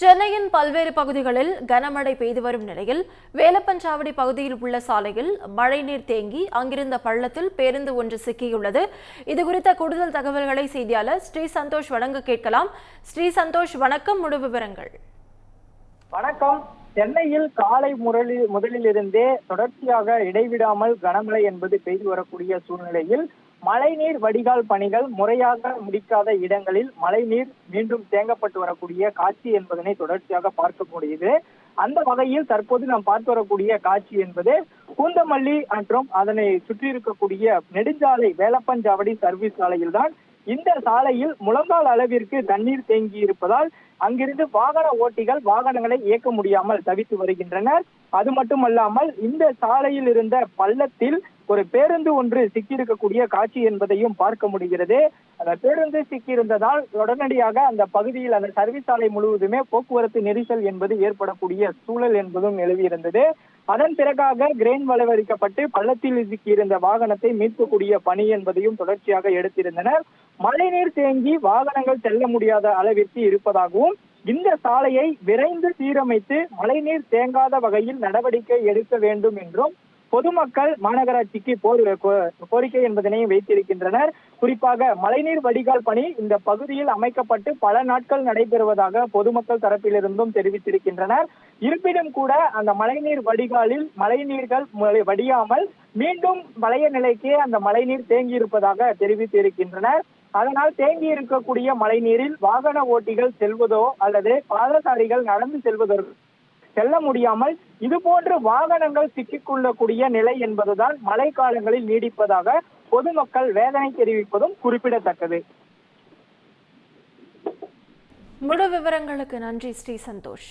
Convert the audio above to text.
சென்னையின் பல்வேறு பகுதிகளில் கனமழை பெய்து வரும் நிலையில் வேலப்பஞ்சாவடி பகுதியில் உள்ள சாலையில் மழைநீர் தேங்கி அங்கிருந்த பள்ளத்தில் பேருந்து ஒன்று சிக்கியுள்ளது. இதுகுறித்த கூடுதல் தகவல்களை செய்தியாளர் ஸ்ரீ சந்தோஷ் வழங்க கேட்கலாம். ஸ்ரீ சந்தோஷ் வணக்கம். முழு விவரங்கள். வணக்கம். சென்னையில் காலை முரளி முதலிலிருந்தே தொடர்ச்சியாக இடைவிடாமல் கனமழை என்பது பெய்து வரக்கூடிய சூழ்நிலையில் மழைநீர் வடிகால் பணிகள் முறையாக முடிக்காத இடங்களில் மழைநீர் மீண்டும் தேங்கப்பட்டு வரக்கூடிய காட்சி என்பதனை தொடர்ச்சியாக பார்க்க முடியுது அந்த வகையில் தற்போது நாம் பார்த்து வரக்கூடிய காட்சி என்பது கூந்தமல்லி மற்றும் அதனை சுற்றி இருக்கக்கூடிய நெடுஞ்சாலை வேலப்பஞ்சாவடி சர்வீஸ் சாலையில் தான் இந்த சாலையில் முழங்கால் அளவிற்கு தண்ணீர் தேங்கி இருப்பதால் அங்கிருந்து வாகன ஓட்டிகள் வாகனங்களை இயக்க முடியாமல் தவித்து வருகின்றனர். அது மட்டுமல்லாமல் இந்த சாலையில் இருந்த பள்ளத்தில் ஒரு பேருந்து ஒன்று சிக்கியிருக்கக்கூடிய காட்சி என்பதையும் பார்க்க முடிகிறது. அந்த பேருந்து சிக்கியிருந்ததால் உடனடியாக அந்த பகுதியில் அந்த சர்வீஸ் சாலை முழுவதுமே போக்குவரத்து நெரிசல் என்பது ஏற்படக்கூடிய சூழல் என்பதும் நிலவியிருந்தது அதன் பிறகாக கிரேன் வளவரிக்கப்பட்டு பள்ளத்தில் சிக்கியிருந்த வாகனத்தை மீட்கக்கூடிய பணி என்பதையும் தொடர்ச்சியாக எடுத்திருந்தனர். மழைநீர் தேங்கி வாகனங்கள் செல்ல முடியாத அளவிற்கு இருப்பதாகவும் இந்த சாலையை விரைந்து சீரமைத்து மழைநீர் தேங்காத வகையில் நடவடிக்கை எடுக்க வேண்டும் என்றும் பொதுமக்கள் மாநகராட்சிக்கு கோ- கோரிக்கை என்பதனை வைத்திருக்கின்றனர். குறிப்பாக மழைநீர் வடிகால் பணி இந்த பகுதியில் அமைக்கப்பட்டு பல நாட்கள் நடைபெறுவதாக பொதுமக்கள் தரப்பிலிருந்தும் தெரிவித்திருக்கின்றனர். இருப்பினும் கூட அந்த மழைநீர் வடிகாலில் மழைநீர்கள் வடியாமல் மீண்டும் பழைய நிலைக்கே அந்த மழைநீர் தேங்கியிருப்பதாக தெரிவித்திருக்கின்றனர். அதனால் தேங்கி இருக்கக்கூடிய மழைநீரில் வாகன ஓட்டிகள் செல்வதோ அல்லது பாதசாரிகள் நடந்து செல்வதற்கு செல்ல முடியாமல் இது போன்று வாகனங்கள் சிக்கிக்கொள்ளக்கூடிய நிலை என்பதுதான் மழை காலங்களில் நீடிப்பதாக பொதுமக்கள் வேதனை தெரிவிப்பதும் குறிப்பிடத்தக்கது. முழு விவரங்களுக்கு நன்றி ஸ்ரீ சந்தோஷ்.